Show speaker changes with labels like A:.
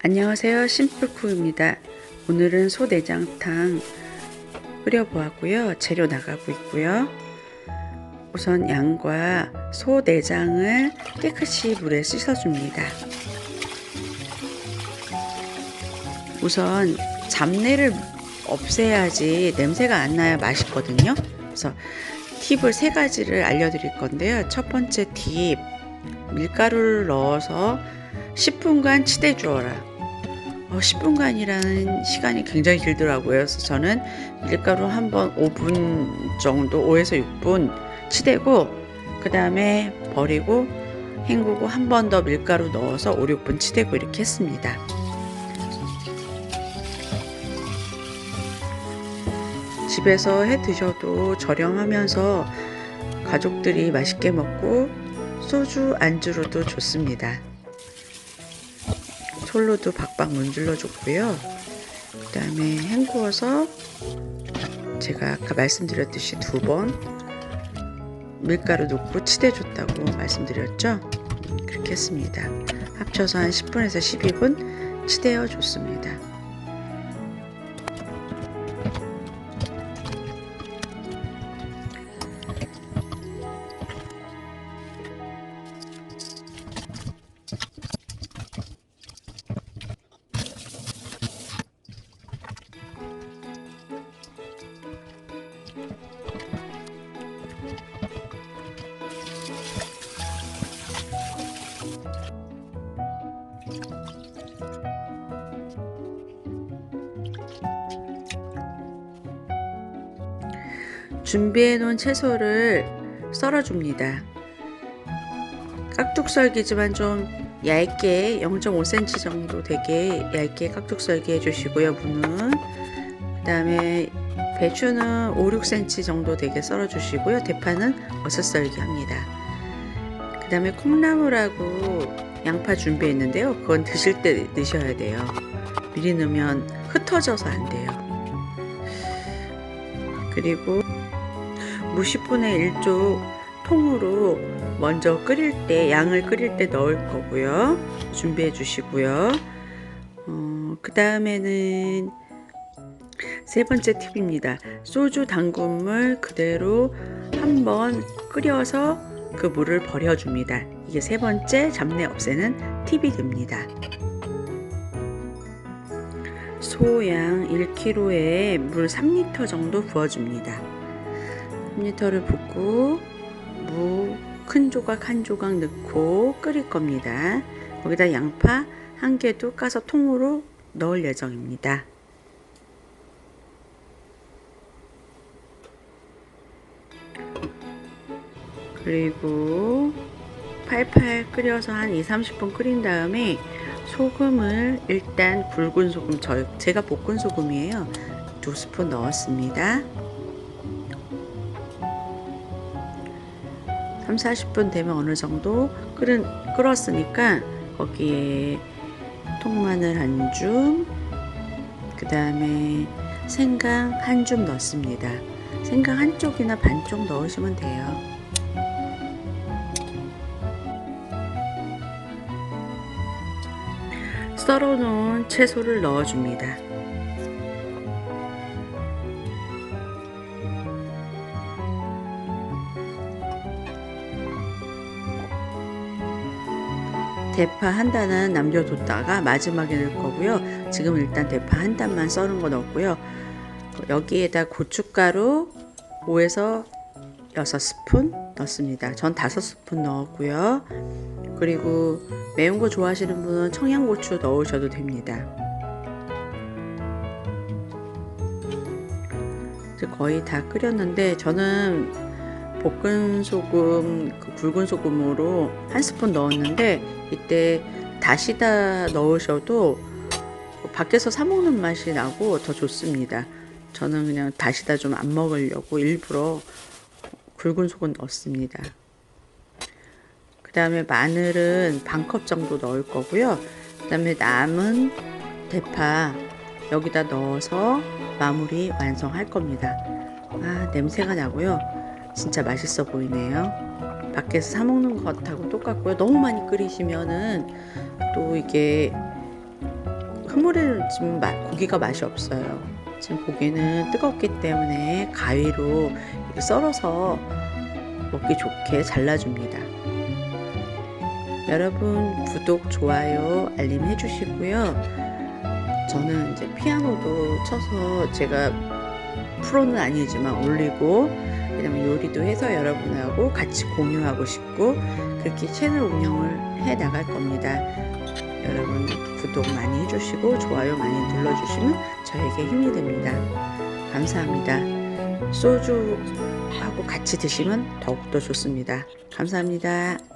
A: 안녕하세요. 심플쿠입니다. 오늘은 소내장탕 끓여보았고요. 재료 나가고 있고요. 우선 양과 소내장을 깨끗이 물에 씻어줍니다. 우선 잡내를 없애야지 냄새가 안 나야 맛있거든요. 그래서 팁을 세 가지를 알려드릴 건데요. 첫 번째 팁 밀가루를 넣어서 10분간 치대 주어라. 어, 10분간이라는 시간이 굉장히 길더라고요. 그래서 저는 밀가루 한 번 5분 정도, 5에서 6분 치대고, 그 다음에 버리고, 헹구고 한 번 더 밀가루 넣어서 5, 6분 치대고 이렇게 했습니다. 집에서 해 드셔도 저렴하면서 가족들이 맛있게 먹고 소주 안주로도 좋습니다. 솔로도 박박 문질러 줬고요. 그 다음에 헹구어서 제가 아까 말씀드렸듯이 두 번 밀가루 넣고 치대 줬다고 말씀드렸죠. 그렇게 했습니다. 합쳐서 한 10분에서 12분 치대어 줬습니다. 준비해 놓은 채소를 썰어줍니다. 깍둑썰기지만 좀 얇게 0.5cm 정도 되게 얇게 깍둑썰기 해주시고요. 무는 그 다음에 배추는 5, 6cm 정도 되게 썰어주시고요. 대파는 어슷썰기 합니다. 그 다음에 콩나물하고 양파 준비했는데요. 그건 드실 때 넣으셔야 돼요. 미리 넣으면 흩어져서 안 돼요. 그리고 무 10분의 1쪽 통으로 먼저 끓일 때 양을 끓일 때 넣을 거고요. 준비해 주시고요. 어, 그 다음에는 세 번째 팁입니다. 소주 담근 물 그대로 한번 끓여서 그 물을 버려줍니다. 이게 세 번째 잡내 없애는 팁이 됩니다. 소양 1kg에 물 3리터 정도 부어줍니다. 3리터를 붓고 무 큰 조각 한 조각 넣고 끓일 겁니다. 거기다 양파 한 개도 까서 통으로 넣을 예정입니다. 그리고 팔팔 끓여서 한 2, 30분 끓인 다음에 소금을 일단 굵은 소금 저 제가 볶은 소금이에요. 두 스푼 넣었습니다. 3, 40분 되면 어느 정도 끓은, 끓었으니까 거기에 통마늘 한 줌, 그 다음에 생강 한 줌 넣습니다. 생강 한 쪽이나 반쪽 넣으시면 돼요. 썰어 놓은 채소를 넣어줍니다. 대파 한 단은 남겨뒀다가 마지막에 넣을 거고요. 지금 일단 대파 한 단만 썰은 거 넣었고요. 여기에다 고춧가루 5에서 6스푼 넣습니다. 전 5스푼 넣었고요. 그리고 매운 거 좋아하시는 분은 청양고추 넣으셔도 됩니다. 거의 다 끓였는데 저는 볶은 소금, 그 굵은 소금으로 한 스푼 넣었는데 이때 다시다 넣으셔도 밖에서 사 먹는 맛이 나고 더 좋습니다. 저는 그냥 다시다 좀 안 먹으려고 일부러 굵은 소금 넣었습니다. 그 다음에 마늘은 반 컵 정도 넣을 거고요. 그 다음에 남은 대파 여기다 넣어서 마무리 완성할 겁니다. 아, 냄새가 나고요. 진짜 맛있어 보이네요. 밖에서 사 먹는 것하고 똑같고요. 너무 많이 끓이시면은 또 이게 마- 고기가 맛이 없어요. 지금 고기는 뜨겁기 때문에 가위로 이렇게 썰어서 먹기 좋게 잘라줍니다. 여러분 구독, 좋아요, 알림 해주시고요. 저는 이제 피아노도 쳐서 제가 프로는 아니지만 올리고 그다음에 요리도 해서 여러분하고 같이 공유하고 싶고 그렇게 채널 운영을 해 나갈 겁니다. 여러분 구독 많이 해주시고 좋아요 많이 눌러주시면 저에게 힘이 됩니다. 감사합니다. 소주하고 같이 드시면 더욱더 좋습니다. 감사합니다.